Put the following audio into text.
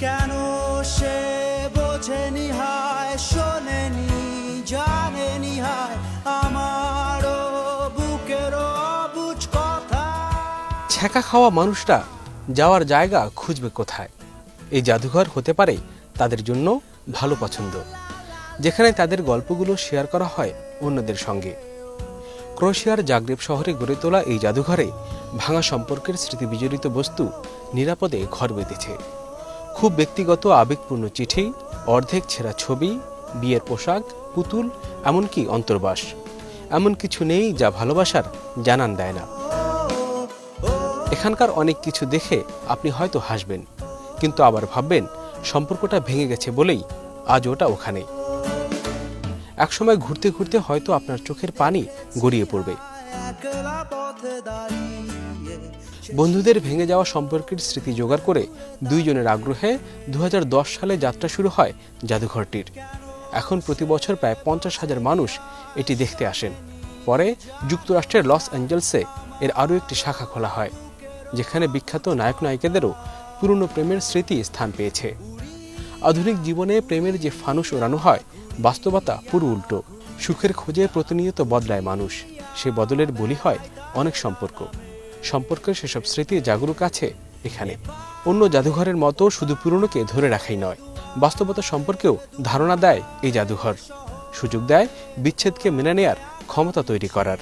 কেন সে শোনেনি আমারও কথা। খাওয়া মানুষটা যাওয়ার জায়গা খুঁজবে কোথায়? এই জাদুঘর হতে পারে তাদের জন্য ভালো পছন্দ, যেখানে তাদের গল্পগুলো শেয়ার করা হয় অন্যদের সঙ্গে। ক্রোয়েশিয়ার জাগরেব শহরে গড়ে তোলা এই জাদুঘরে ভাঙা সম্পর্কের স্মৃতি বিজড়িত বস্তু নিরাপদে ঘর বেঁধেছে। খুব ব্যক্তিগত আবেগপূর্ণ চিঠি, অর্ধেক ছেঁড়া ছবি, বিয়ের পোশাক, পুতুল, এমনকি অন্তর্বাস। এমন কিছু নেই যা ভালোবাসার জানান দেয় না। এখানকার অনেক কিছু দেখে আপনি হয়তো হাসবেন, কিন্তু আবার ভাববেন, সম্পর্কটা ভেঙে গেছে বলেই আজ ওটা ওখানে। একসময় ঘুরতে ঘুরতে হয়তো আপনার চোখের পানি গড়িয়ে পড়বে। বন্ধুদের ভেঙে যাওয়া সম্পর্কের স্মৃতি জোগাড় করে দুইজনের আগ্রহে দু হাজার দশ সালে যাত্রা শুরু হয় জাদুঘরটির। এখন প্রতি বছর প্রায় পঞ্চাশ হাজার মানুষ এটি দেখতে আসেন। পরে যুক্তরাষ্ট্রের লস অ্যাঞ্জেলসে এর আরও একটি শাখা খোলা হয়, যেখানে বিখ্যাত নায়ক নায়িকাদেরও পুরনো প্রেমের স্মৃতি স্থান পেয়েছে। আধুনিক জীবনে প্রেমের যে ফানুস ওড়ানো হয়, বাস্তবতা পুরো উল্টো। সুখের খোঁজে প্রতিনিয়ত বদলায় মানুষ। সে বদলের বলি হয় অনেক সম্পর্ক। সম্পর্কের সেসব স্মৃতি জাগরুক আছে এখানে। অন্য জাদুঘরের মতো শুধু পুরনোকে ধরে রাখাই নয়, বাস্তবতা সম্পর্কেও ধারণা দেয় এই জাদুঘর। সুযোগ দেয় বিচ্ছেদকে মেনে নেয়ার ক্ষমতা তৈরি করার।